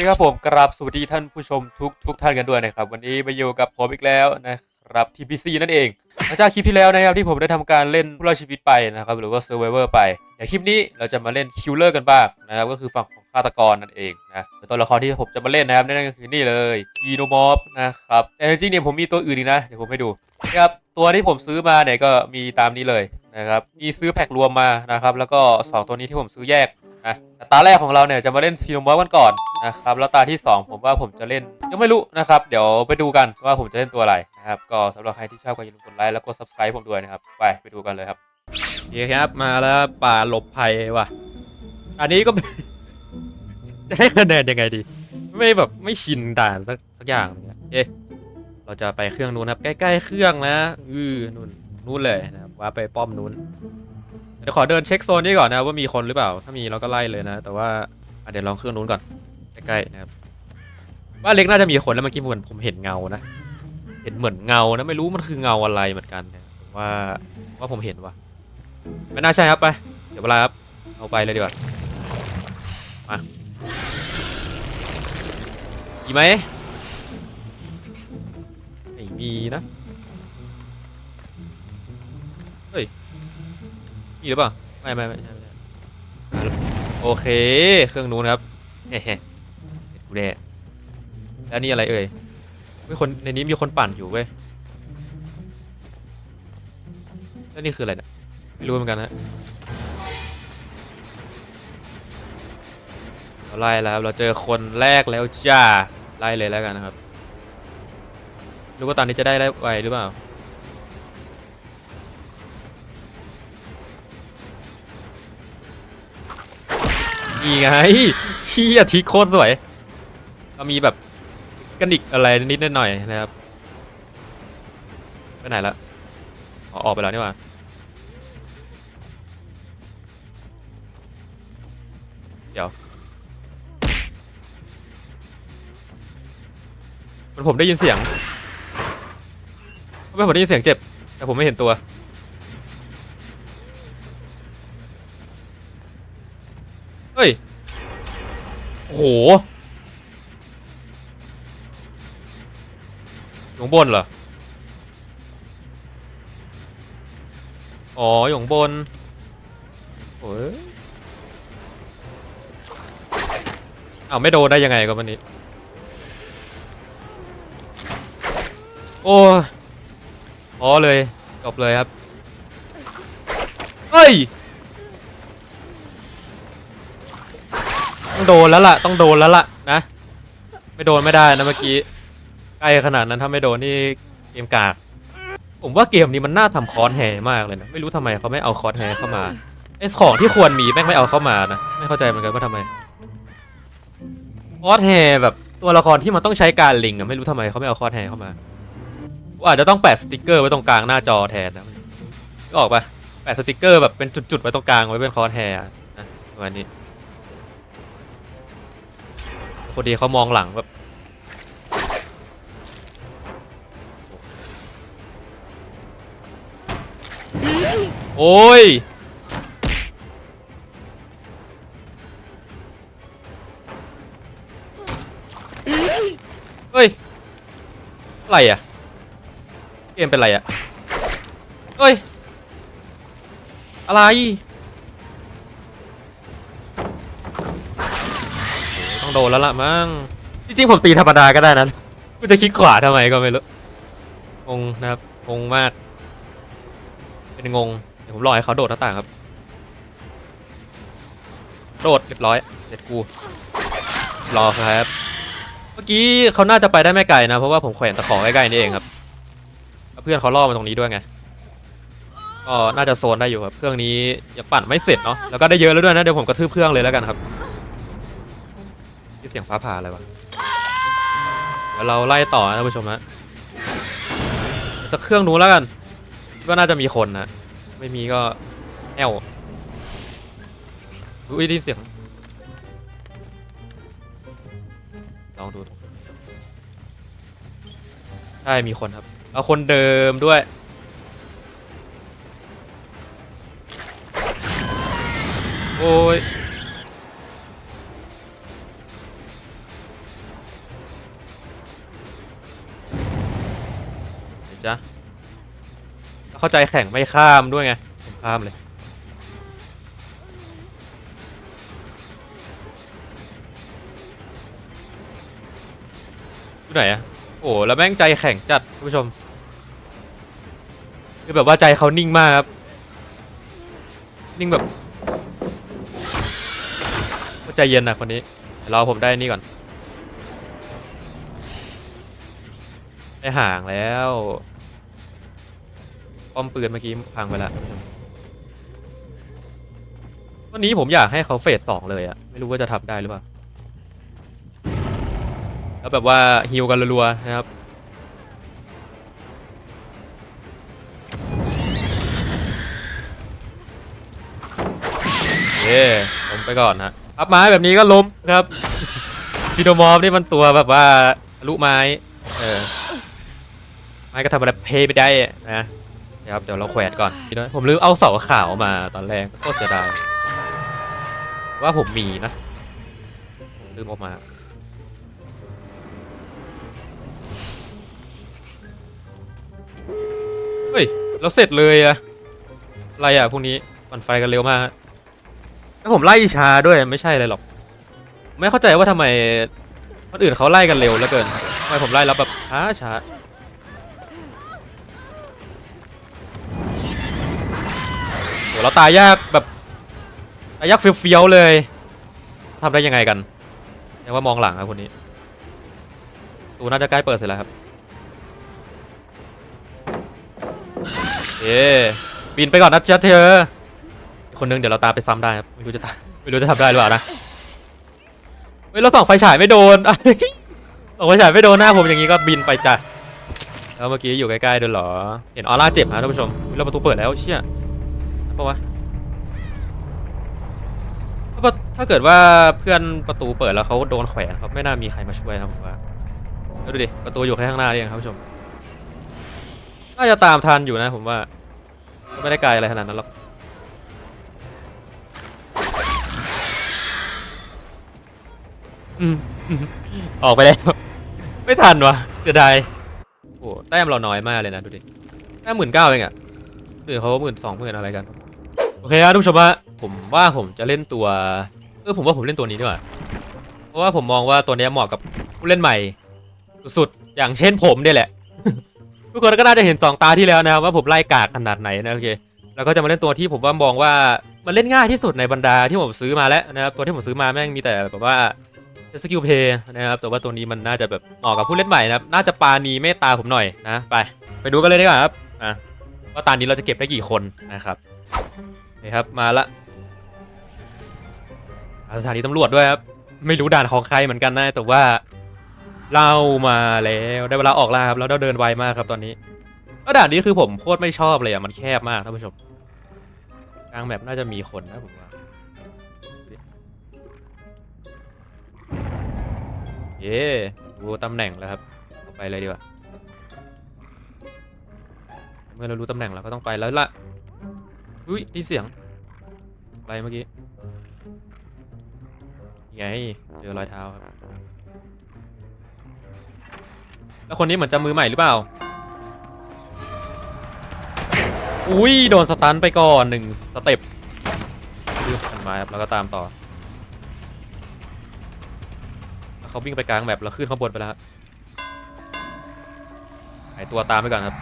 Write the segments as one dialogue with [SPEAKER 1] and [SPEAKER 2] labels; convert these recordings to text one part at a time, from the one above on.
[SPEAKER 1] ดีครับผมกราบสวัสดีท่านผู้ชมทุกทุกท่านกันด้วยนะครับ วันนี้มาอยู่กับผมอีกแล้วนะครับ TPC นั่นเองหลังจากคลิปที่แล้วนะครับที่ผมได้ทำการเล่นผู้รอดชีวิตไปนะครับหรือว่า Survivor ไปเดี๋ยวคลิปนี้เราจะมาเล่น Killer กันบ้างนะครับก็คือฝั่งของฆาตกรนั่นเองนะแต่ตัวละครที่ผมจะมาเล่นนะครับนั่นก็คือนี่เลยอีโนมอฟนะครับแต่จริงๆเนี่ยผมมีตัวอื่นอีกนะเดี๋ยวผมให้ดูนะครับตัวที่ผมซื้อมาเนี่ยก็มีตามนี้เลยนะครับมีซื้อแพ็ครวมมานะครับแล้วก็สองตัวนี้ที่ผมซื้อแยก นะตาแรกของเราเนี่ยจะมาเล่นซีโนมอสกันก่อนนะครับแล้วตาที่ 2 ผมว่าผมจะเล่นยังไม่รู้นะครับ เดี๋ยวไปดูกันว่าผมจะเล่นตัวอะไรนะครับก็สำหรับใครที่ชอบก็อย่าลืมกดไลค์แล้วกด subscribe ผมด้วยนะครับไปไปดูกันเลยครับโอเคครับมาแล้วป่าหลบภัยว่ะ อันนี้ก็ จะให้คะแนนยังไงดี ไม่แบบไม่ชินด่านสักสักอย่างเนี่ยโอเคเราจะไปเครื่องนู้นครับ ใกล้ ๆ เครื่องนะอือนู่นนู่นเลยนะครับว่าไปป้อมนู้น เดี๋ยวขอเดินเช็คโซนนี้ก่อนนะว่ามีคนหรือเปล่า ถ้ามีเราก็ไล่เลยนะ แต่ว่าอะเดี๋ยวลองเครื่องนู้นก่อนใกล้ๆนะครับว่านเล็กน่าจะมีคนแล้วเมื่อกี้เหมือนผมเห็นเงานะ เห็นเหมือนเงานะไม่รู้มันคือเงาอะไรเหมือนกันนะผมว่าว่าผมเห็นว่ะไม่น่าใช่ครับไป เดี๋ยวเวลาครับเอาไปเลยดีกว่ามามีไหมไม่มีนะ มีหรือเปล่า ไม่ไม่ไม่ใช่ไม่ใช่โอเค เครื่องนู้นครับเฮ้เฮ้เห็นกูแน่แล้วนี่อะไรเอ่ยมีคนในนี้มีคนปั่นอยู่เว้ย แล้วนี่คืออะไรเนี่ยไม่รู้เหมือนกันนะเราไล่แล้วเราเจอคนแรกแล้วจ้าไล่เลยแล้วกันนะครับ รู้ว่าตอนนี้จะได้ไล่ไวหรือเปล่า นี่ไงเชี่ยทีโคตรสวยก็มีแบบกระดิกอะไรนิดหน่อยนะครับไปไหนละอออกไปแล้วนี่ว่าเดี๋ยวมันผมได้ยินเสียงไม่ผมได้ยินเสียงเจ็บ แต่ผมไม่เห็นตัว เฮ้ย โอ้โหอยู่ข้างบนเหรอ อ๋ออยู่างบนโอ้ยเอ้าไม่โดนได้ยังไงก็วันนี้ โอ้ยพอเลย จบเลยครับ เฮ้ย ต้องโดนแล้วล่ะ ต้องโดนแล้วล่ะนะ ไม่โดนไม่ได้นะเมื่อกี้ ใกล้ขนาดนั้นถ้าไม่โดนนี่เกมกาก ผมว่าเกมนี้มันน่าทำคอร์สแฮมากเลยนะ ไม่รู้ทำไมเขาไม่เอาคอร์สแฮเข้ามาไอ้ของที่ควรมีแม่งไม่เอาเข้ามานะ ไม่เข้าใจเหมือนกันว่าทำไมคอร์สแฮแบบตัวละครที่มันต้องใช้การลิงอะไม่รู้ทำไมเขาไม่เอาคอร์สแฮเข้ามาว่าอาจจะต้องแปะสติกเกอร์ไว้ตรงกลางหน้าจอแทนนะออกปะแปะสติกเกอร์แบบเป็นจุดๆไว้ตรงกลางไว้เป็นคอร์สแฮร์นะประมาณนี้ พอดีเขามองหลังแบบโอ้ย เฮ้ย อะไรอะ เกมเป็นไรอะ เฮ้ย อะไร โดนแล้วล่ะมั้งจริงๆผมตีธรรมดาก็ได้นะกูจะคลิกขวาทำไมก็ไม่รู้งงนะครับงงมาก เป็นงงเดี๋ยวผมรอให้เขาโดดหน้าต่างครับ โดดเรียบร้อยเสร็จกูรอครับ เมื่อกี้เขาน่าจะไปได้ไม่ไกลนะ เพราะว่าผมแขวนตะขอใกล้ๆนี่เองครับ เพื่อนเขาล่อมาตรงนี้ด้วยไงก็น่าจะโซนได้อยู่ครับ เครื่องนี้ยังปั่นไม่เสร็จเนาะแล้วก็ได้เยอะแล้วด้วยนะเดี๋ยวผมกระทืบเครื่องเลยแล้วกันครับ เสียงฟ้าผ่าอะไรวะเดี๋ยวเราไล่ต่อนะท่านผู้ชมนะสักเครื่องนู้นแล้วกันก็น่าจะมีคนนะไม่มีก็แอลอุ้ยได้ยินเสียงลองดูใช่มีคนครับ เอาคนเดิมด้วยโอ้ย เข้าใจแข่งไม่ข้ามด้วยไงผมข้ามเลยอยู่ไหนอะโอ้แล้วแม่งใจแข็งจัดคุณผู้ชม คือแบบว่าใจเขานิ่งมากครับ นิ่งแบบใจเย็นนะคนนี้เรอผมได้นี่ก่อน ได้ห่างแล้ว ป้อมปืนเมื่อกี้พังไปแล้ววันนี้ผมอยากให้เขาเฟสสองเลยอะไม่รู้ว่าจะทำได้หรือเปล่า แล้วแบบว่าฮิวกันรัวๆนะครับเย่ล้มไปก่อนฮะอัพไม้แบบนี้ก็ล้มครับฟิโดมอฟนี่มันตัวแบบว่าลุไม้ เออ ไม้ก็ทำอะไรเพย์ไปได้นะ นะครับเดี๋ยวเราแขวนก่อนทีนี้ผมลืมเอาเสาขาวมาตอนแรกโคตรเสียดายว่าผมมีนะผมลืมออกมาเฮ้ยเราเสร็จเลยอะอะไรอะพวกนี้ปั่นไฟกันเร็วมากแล้วผมไล่ช้าด้วยไม่ใช่อะไรหรอก ไม่เข้าใจว่าทำไมคนอื่นเขาไล่กันเร็วเหลือเกินทำไมผมไล่แล้วแบบช้าช้า เราตายยากแบบตายยากเฟี้ยวๆเลยทำได้ยังไงกันแปลว่ามองหลังครับคนนี้ตูน่าจะใกล้เปิดเสร็จแล้วครับเอ๊บินไปก่อนนะจ๊ะเธอคนนึงเดี๋ยวเราตามไปซ้ำได้ครับไม่รู้จะตาไม่รู้จะทำได้หรือเปล่านะเฮ้ยเราส่องไฟฉายไม่โดนส่องไฟฉายไม่โดนหน้าผมอย่างนี้ก็บินไปจ้ะแล้วเมื่อกี้อยู่ใกล้ๆด้วยเหรอ เห็นออร่าเจ็บฮะท่านผู้ชมเราประตูเปิดแล้วเชี่ย ปะวะถ้าถ้าเกิดว่าเพื่อนประตูเปิดแล้วเขาโดนแขวนครับไม่น่ามีใครมาช่วยนะผมว่าดูดิประตูอยู่แค่ข้างหน้าเองครับผู้ชมน่าจะตามทันอยู่นะผมว่าไม่ได้ไกลอะไรขนาดนั้นหรอกอือออกไปแล้ว ไม่ทันวะเสียดายโอ้แต้มเราน้อยมากเลยนะ ดูดิแต้มหมื่นเก้าเองอะหรือเขาหมื่นสองหมื่นอะไรกัน โอเคครับทุกผู้ชมว่าผมว่าผมจะเล่นตัวเออผมว่าผมเล่นตัวนี้ดีกว่าเพราะว่าผมมองว่าตัวนี้เหมาะกับผู้เล่นใหม่ สุดๆอย่างเช่นผมเนี่ยแหละ ทุกคนก็น่าจะเห็นสองตาที่แล้วนะครับว่าผมไล่กากขนาดไหนนะโอเคแล้วก็จะมาเล่นตัวที่ผมว่ามองว่ามันเล่นง่ายที่สุดในบรรดาที่ผมซื้อมาแล้วนะครับตัวที่ผมซื้อมาแม่งมีแต่แบบว่าสกิลเพย์นะครับแต่ว่าตัวนี้มันน่าจะแบบเหมาะกับผู้เล่นใหม่นะครับน่าจะปานีเมตตาผมหน่อยนะไป ไปดูกันเลยดีกว่าครับอะว่าตานี้เราจะเก็บได้กี่คนนะครับ นี่ครับมาละสถานีตำรวจด้วยครับ ไม่รู้ด่านของใครเหมือนกันนะ แต่ว่าเรามาแล้วได้เวลาออกแล้วครับแล้วเราเดินไวมากครับตอนนี้แล้วด่านนี้คือผมโคตรไม่ชอบเลยอะมันแคบมากท่านผู้ชมกลางแบบน่าจะมีคนนะผมว่าเย้ดูตำแหน่งแล้วครับไปเลยดีกว่าเมื่อเรารู้ตำแหน่งเราก็ต้องไปแล้วล่ะ อุ้ยได้เสียง อะไรเมื่อกี้ไงเจอรอยเท้าครับ แล้วคนนี้เหมือนจะมือใหม่หรือเปล่า อุ้ยโดนสตันไปก่อนหนึ่งสเต็ปคือมันมาครับแล้วก็ตามต่อ เขาวิ่งไปกลางแบบแล้วขึ้นข้างบนไปแล้วครับหายตัวตามไปก่อนครับ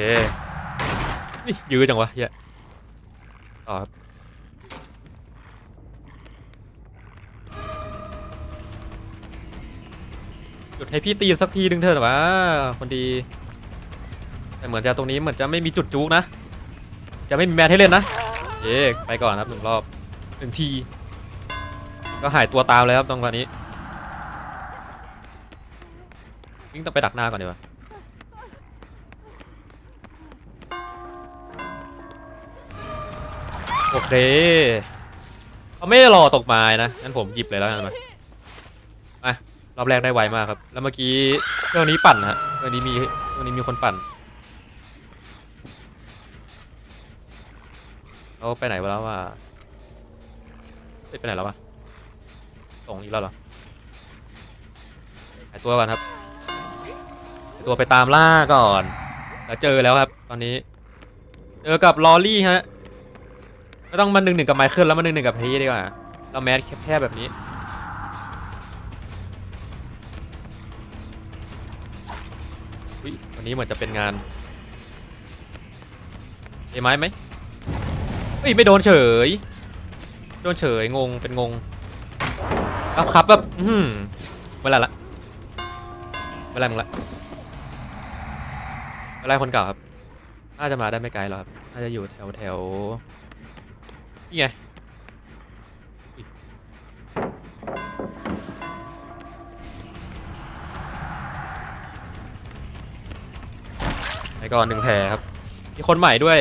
[SPEAKER 1] เย้นี่ยื้อจังวะเหี้ยต่อครับหยุดให้พี่ตีนสักทีนึงเถอะวะคนดี แต่เหมือนจะตรงนี้เหมือนจะไม่มีจุดจุกนะ จะไม่มีแมทให้เล่นนะเย้ไปก่อนครับหนึ่งรอบหนึ่งที ก็หายตัวตามเลยครับตรงวันนี้วิ่งต้องไปดักหน้าก่อนดีกว่า เคเขาไม่รอตกไม้นะงั้นผมหยิบเลยแล้วกันมามารอบแรกได้ไวมากครับ แล้วเมื่อกี้เครื่องนี้ปั่นนะฮะเครื่องนี้มีเครื่องนี้มีคนปั่นเขาไปไหนไปแล้ววะเฮ้ยไปไหนแล้ววะส่งอีกแล้วเหรอหายตัวก่อนครับหายตัวไปตามล่าก่อน แล้วเจอแล้วครับ ตอนนี้ เจอกับลอรี่ฮะ ไม่ต้องมาหนึ่งหนึ่งกับไมเคิลแล้วมาหนึ่งหนึ่งกับเฮีดีกว่า เราแมสแคบๆแบบนี้ อุ๊ยวันนี้เหมือนจะเป็นงานเอไม้ไหมเฮ้ยไม่โดนเฉย โดนเฉยงงเป็นงงครับครับแบบอืมเวลาละเวลามึงละเวลาคนเก่าครับ น่าจะมาได้ไม่ไกลหรอกครับ น่าจะอยู่แถวแถว นี่ไงอุ๊ยไปก่อนหนึ่งแผลครับ มีคนใหม่ด้วย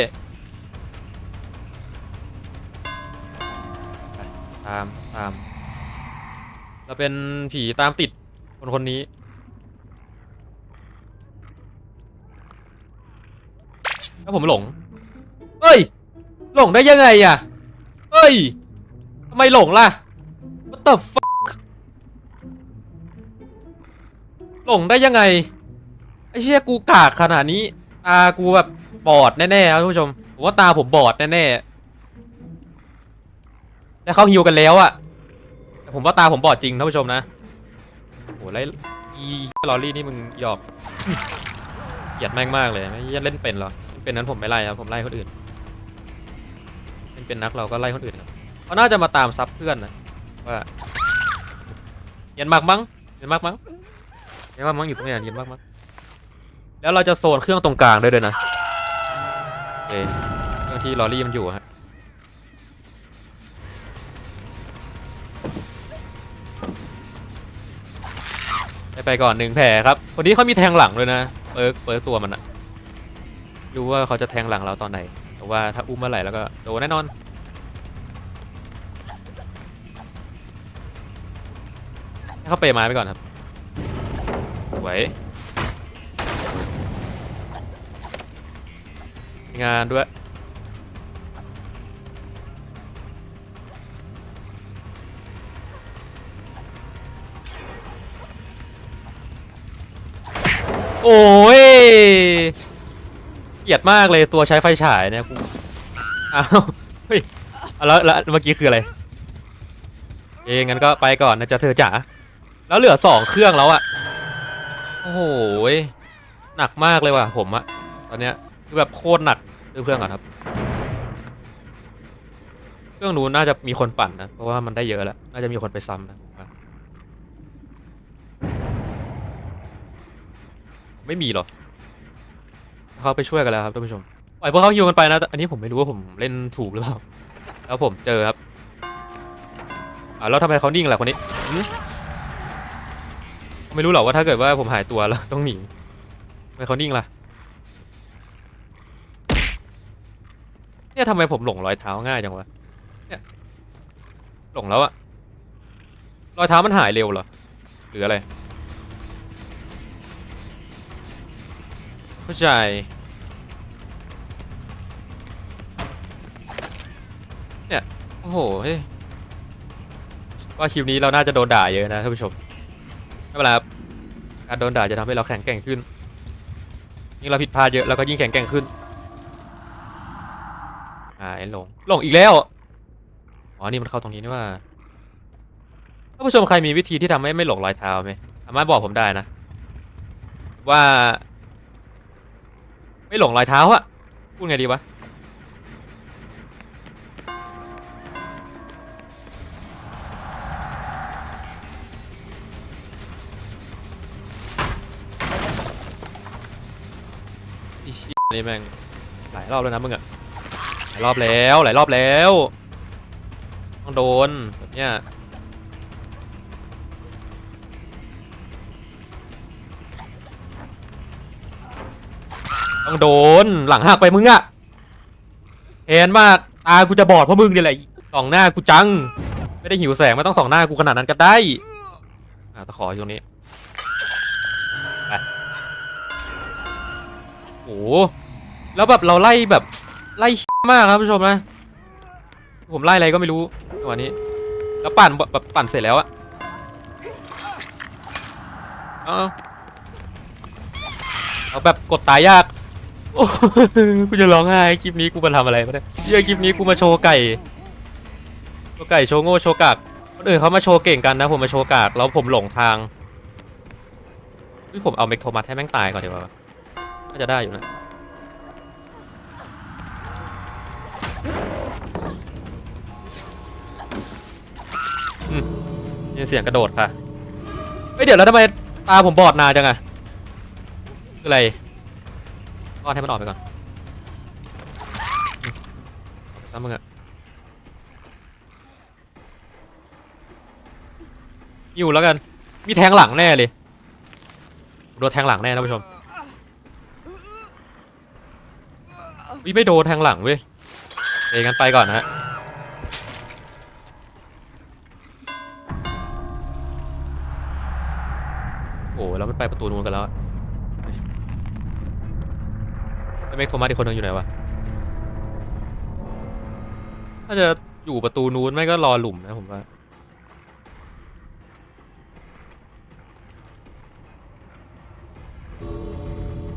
[SPEAKER 1] ตาม ตาม เราเป็นผีตามติดคนคนนี้แล้วผมหลง เฮ้ย หลงได้ยังไงอะ ฮ้ยทำไมหลงล่ะ What the fuck หลงได้ยังไง ไอ้เชี่ยกูกากขนาดนี้ ตากูแบบบอดแน่ๆครับท่านผู้ชมผมว่าตาผมบอดแน่ๆแล้วเขาฮิวกันแล้วอะแต่ผมว่าตาผมบอดจริงท่านผู้ชมนะโหแล้วอีลอรี่นี่มึงหยอกเกลียดแม่งมากเลยไม่เล่นเป็นหรอเป็นนั้นผมไม่ไล่ครับผมไล่คนอื่น เป็นนักเราก็ไล่คนอื่นครับเขาน่าจะมาตามซับเพื่อนนะว่าเย็นมากมั้งเย็นมากมั้งเย็นมากมั้งอยู่ตรงไหนเย็นมากมั้งแล้วเราจะโซนเครื่องตรงกลางด้วยด้วยนะโอเคเครื่องที่ลอรี่มันอยู่ฮะไปไปก่อนหนึ่งแผลครับคนนี้เขามีแทงหลังด้วยนะเปิร์กเปิร์กตัวมันอะรู้ว่าเขาจะแทงหลังเราตอนไหน ว่าถ้าอุ้มเมื่อไหร่แล้วก็โดนแน่นอนให้เขาเปย์ไม้ไปก่อนครับสวยมีงานด้วยโอ้ย ลียดมากเลยตัวใช้ไฟฉายเนี่ยกูอ้าวเฮ้ยแล้วแล้วเมื่อกี้คืออะไรเอ้งั้นก็ไปก่อนนะจ๊ะเธอจ๋าแล้วเหลือสองเครื่องแล้วอะโอ้โหหนักมากเลยว่ะผมอะตอนเนี้ยคือแบบโคตรหนักเครื่องก่อนครับ เครื่องนู้นน่าจะมีคนปั่นนะเพราะว่ามันได้เยอะแล้วน่าจะมีคนไปซ้ำนะไม่มีหรอ เขาไปช่วยกันแล้วครับท่านผู้ชมปล่อยพวกเขาฮิวกันไปนะแต่อันนี้ผมไม่รู้ว่าผมเล่นถูกหรือเปล่าแล้วผมเจอครับอ่าแล้วทำไมเขานิ่งล่ะคนนี้หืมไม่รู้หรอกว่าถ้าเกิดว่าผมหายตัวแล้วต้องหนีทำไมเขานิ่งล่ะเนี่ยทำไมผมหลงรอยเท้าง่ายจังวะเนี่ยหลงแล้วอะรอยเท้ามันหายเร็วเหรอหรืออะไร เข้าใจ เนี่ย โอ้โหเฮ้ยว่าคลิปนี้เราน่าจะโดนด่าเยอะนะท่านผู้ชมไม่เป็นไรครับการโดนด่าจะทำให้เราแข็งแกร่งขึ้น ยิ่งเราผิดพลาดเยอะเราก็ยิ่งแข็งแกร่งขึ้น อ่าไอ้หลงหลงอีกแล้ว อ๋อ นี่มันเข้าตรงนี้นี่ว่าท่านผู้ชมใครมีวิธีที่ทำให้ไม่หลงรอยเท้าไหมสามารถบอกผมได้นะ ว่า ไม่หลงรอยเท้าอะพูดไงดีวะไอีชี้ยนี่แม่งหลายรอบแล้วนะมึงอะหลายรอบแล้วหลายรอบแล้วต้องโดนแบบเนี้ย ต้องโดนหลังหักไปมึงอะเห็นมากตากูจะบอดเพราะมึงเนี่ยแหละส่องหน้ากูจัง ไม่ได้หิวแสงไม่ต้องส่องหน้ากูขนาดนั้นก็ได้อะตะขออยู่ตรงนี้โอ้แล้วแบบเราไล่แบบไล่มากครับผู้ชมนะ ผมไล่อะไรก็ไม่รู้จังหวะนี้ แล้วปั่นแบบปั่นเสร็จแล้วอะเอาแบบกดตายยาก โอ้กูจะร้องไห้คลิปนี้กูมาทำอะไรมาเนี่ยเหี้ยคลิปนี้กูมาโชว์ไก่โชว์ไก่โชว์โง่โชว์กากคนอื่นเขามาโชว์เก่งกันนะ ผมมาโชว์กากแล้วผมหลงทางพี่ผมเอาเมกโทมัสให้แม่งตายก่อนดีกว่าน่าจะได้อยู่นะยินเสียงกระโดดค่ะเฮ้ยเดี๋ยวแล้วทำไมตาผมบอดนานจังอะคืออะไร อดให้มันออกไปก่อนอืมเอาไปซ้ำมึงอะอยู่แล้วกัน มีแทงหลังแน่เลยโดนแทงหลังแน่ท่านผู้ชมวิไม่โดนแทงหลังเว้ยเอยงั้นไปก่อนนะฮะโอ้แล้วมันไปประตูนู้นกันแล้วอะ แล้วเมกโทมัสอีกคนนึงอยู่ไหนวะน่าจะอยู่ประตูนู้นไม่ก็รอหลุมนะผมว่า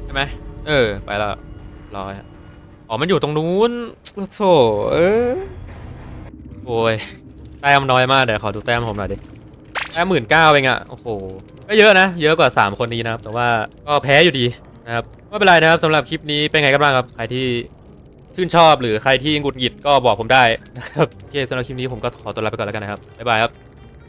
[SPEAKER 1] ใช่ไหมเออ ไปแล้วรอยอะอ๋อ มันอยู่ตรงนู้นโถเออโอ้ยแต้มน้อยมาก เดี๋ยวขอดูแต้มผมหน่อยดิแค่หมื่นเก้าเองอะโอ้โห ก็เยอะนะ เยอะกว่า 3 คนนี้นะครับ แต่ว่าก็แพ้อยู่ดีนะครับ ไม่เป็นไรนะครับสำหรับคลิปนี้เป็นไงกันบ้างครับ ใครที่ชื่นชอบหรือใครที่หงุดหงิดก็บอกผมได้นะครับโอเคสำหรับคลิปนี้ผมก็ขอตัวลาไปก่อนแล้วกันนะครับบ๊ายบายครับ